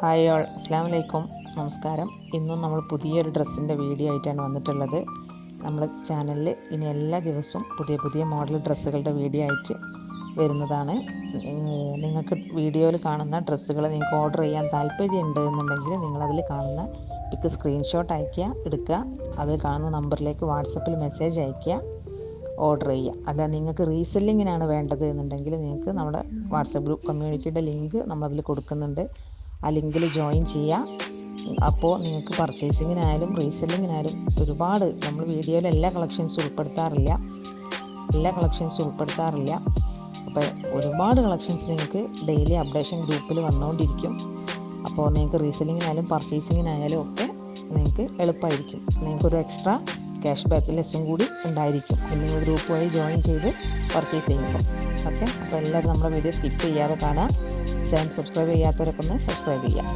Hi all അസ്സാം വലൈക്കും നമസ്കാരം. ഇന്നും നമ്മൾ പുതിയൊരു ഡ്രസ്സിന്റെ വീഡിയോ ആയിട്ടാണ് വന്നിട്ടുള്ളത്. നമ്മൾ ചാനലിൽ ഇനി എല്ലാ ദിവസവും പുതിയ പുതിയ മോഡൽ ഡ്രസ്സുകളുടെ വീഡിയോ ആയിട്ട് വരുന്നതാണ്. നിങ്ങൾക്ക് വീഡിയോയിൽ കാണുന്ന ഡ്രസ്സുകൾ നിങ്ങൾക്ക് ഓർഡർ ചെയ്യാൻ താല്പര്യമുണ്ട് എന്നുണ്ടെങ്കിൽ നിങ്ങളതിൽ കാണുന്ന പിക്ക് സ്ക്രീൻഷോട്ട് അയയ്ക്കുക എടുക്കുക. അത് കാണുന്ന നമ്പറിലേക്ക് വാട്സപ്പിൽ മെസ്സേജ് അയയ്ക്കുക ഓർഡർ ചെയ്യുക. അല്ല നിങ്ങൾക്ക് റീസെല്ലിങ്ങിനാണ് വേണ്ടത് എന്നുണ്ടെങ്കിൽ നിങ്ങൾക്ക് നമ്മുടെ വാട്സപ്പ് ഗ്രൂപ്പ് കമ്മ്യൂണിറ്റിയുടെ ലിങ്ക് നമ്മളതിൽ കൊടുക്കുന്നുണ്ട്. ആ ലിങ്കിൽ ജോയിൻ ചെയ്യുക അപ്പോൾ നിങ്ങൾക്ക് പർച്ചേസിങ്ങിനായാലും റീസെല്ലിങ്ങിനായാലും ഒരുപാട് നമ്മൾ വീഡിയോയിൽ എല്ലാ കളക്ഷൻസും ഉൾപ്പെടുത്താറില്ല. എല്ലാ കളക്ഷൻസ് ഉൾപ്പെടുത്താറില്ല. അപ്പോൾ ഒരുപാട് കളക്ഷൻസ് നിങ്ങൾക്ക് ഡെയിലി അപ്ഡേഷൻ ഗ്രൂപ്പിൽ വന്നുകൊണ്ടിരിക്കും അപ്പോൾ നിങ്ങൾക്ക് റീസെല്ലിങ്ങിനായാലും പർച്ചേസിങ്ങിനായാലും ഒക്കെ നിങ്ങൾക്ക് എളുപ്പമായിരിക്കും നിങ്ങൾക്കൊരു എക്സ്ട്രാ ക്യാഷ് ബാക്ക് ലെസ്സും കൂടി ഉണ്ടായിരിക്കും. നിങ്ങൾ ഗ്രൂപ്പ് വഴി ജോയിൻ ചെയ്ത് പർച്ചേസ് ചെയ്യുമ്പോൾ ഓക്കെ അപ്പോൾ എല്ലാവരും നമ്മുടെ വീഡിയോ സ്കിപ്പ് ചെയ്യാതെ കാണാം. ചാനൽ സബ്സ്ക്രൈബ് ചെയ്യാത്തവരൊക്കെ ഒന്ന് സബ്സ്ക്രൈബ് ചെയ്യാം